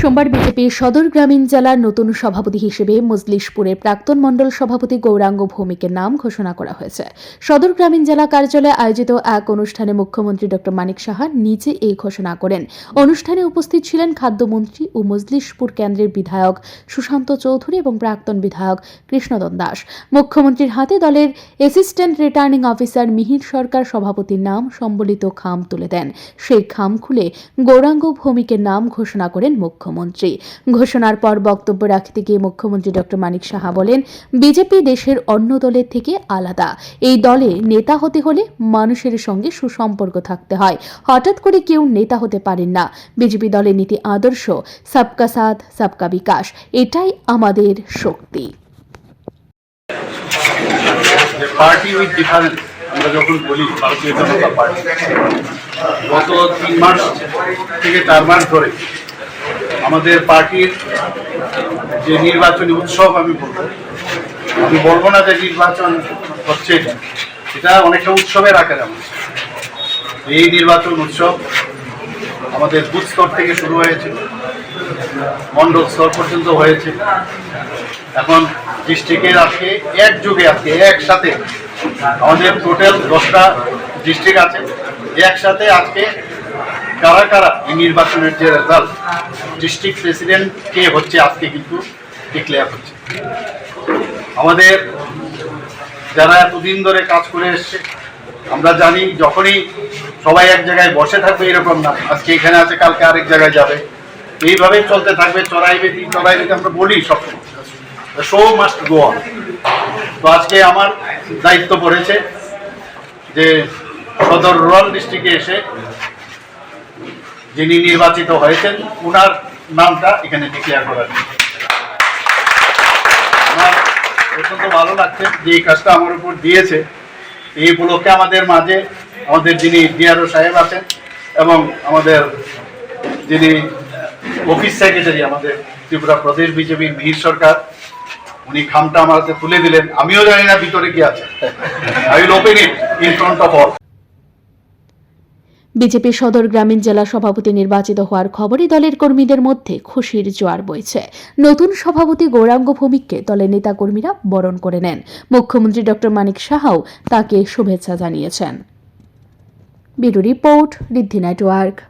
সোমবার বিজেপির সদর গ্রামীণ জেলার নতুন সভাপতি হিসেবে মজলিশপুরের প্রাক্তন মণ্ডল সভাপতি গৌরাঙ্গ ভৌমিকের নাম ঘোষণা করা হয়েছে। সদর গ্রামীণ জেলা কার্যালয়ে আয়োজিত এক অনুষ্ঠানে মুখ্যমন্ত্রী ডক্টর মানিক সাহা নিজে এই ঘোষণা করেন। অনুষ্ঠানে উপস্থিত ছিলেন খাদ্যমন্ত্রী ও মজলিশপুর কেন্দ্রের বিধায়ক সুশান্ত চৌধুরী এবং প্রাক্তন বিধায়ক কৃষ্ণদন দাস। মুখ্যমন্ত্রীর হাতে দলের assistant returning officer Mihir Sarkar সভাপতির নাম সম্বলিত খাম তুলে দেন। সেই খাম খুলে গৌরাঙ্গ ভৌমিকের নাম ঘোষণা করেন মুখ্যমন্ত্রী। ঘোষণার পর বক্তব্য রাখতে গিয়ে মুখ্যমন্ত্রী ডক্টর মানিক সাহা বলেন, বিজেপি দেশের অন্য দলের থেকে আলাদা। এই দলে নেতা হতে হলে মানুষের সঙ্গে সুসম্পর্ক থাকতে হয়। হঠাৎ করে কেউ নেতা হতে পারেন না। বিজেপি দলের নীতি আদর্শ, সবকা সাথ, সবকা বিকাশ। এটাই আমাদের শক্তি। পার্টি উইথ ডিফারেন্স আমরা যখন বলি, ভারতীয় জনতা পার্টি, গত তিন মাস থেকে চার মাস ধরে আমাদের পার্টির যে নির্বাচনী উৎসব আমি বলব। আমি বলব না যে নির্বাচন হচ্ছে এটা। এটা অনেকটা উৎসবের আকারে আমার। এই নির্বাচন উৎসব আমাদের বুথ স্তর থেকে শুরু হয়েছে, মণ্ডল স্তর পর্যন্ত হয়েছে। এখন ডিস্ট্রিক্টের আজকে একযোগে আজকে একসাথে আমাদের টোটাল দশটা ডিস্ট্রিক্ট আছে। একসাথে আজকে কারা কারা এই নির্বাচনের যে রেজাল্ট ডিস্ট্রিক্ট প্রেসিডেন্ট কে হচ্ছে আজকে কিন্তু ডিক্লেয়ার হচ্ছে? আমাদের যারা এতদিন ধরে কাজ করে এসছে, আমরা জানি যখনই সবাই এক জায়গায় বসে থাকবে এরকম না। আজকে এখানে আছে, কালকে আরেক জায়গায় যাবে। এইভাবেই চলতে থাকবে, চড়াই বেদি চড়াই বেদি আমরা বলি সব শো মাস্ট গো অন তো আজকে আমার দায়িত্ব পড়েছে যে সদর রুরাল ডিস্ট্রিক্টে এসে যিনি নির্বাচিত হয়েছেন, উনার নামটা এখানে ডিক্লেয়ার করার অত্যন্ত ভালো লাগছে যে এই কাজটা আমার উপর দিয়েছে। এই উপলক্ষে আমাদের মাঝে আমাদের যিনি ডিআরও সাহেব আছেন এবং আমাদের যিনি অফিস সেক্রেটারি আমাদের ত্রিপুরা প্রদেশ বিজেপির মিহির সরকার, উনি খামটা আমার হাতে তুলে দিলেন। আমিও জানি না ভিতরে কি আছে। I will open it in front of all BJP সদর গ্রামীণ জেলা সভাপতি নির্বাচিত হওয়ার খবরে দলের কর্মীদের মধ্যে খুশির জোয়ার বইছে। নতুন সভাপতি গৌরাঙ্গ ভৌমিককে দলের নেতাকর্মীরা বরণ করে নেন। মুখ্যমন্ত্রী ড. মানিক সাহাও তাকে শুভেচ্ছা জানিয়েছেন। Report network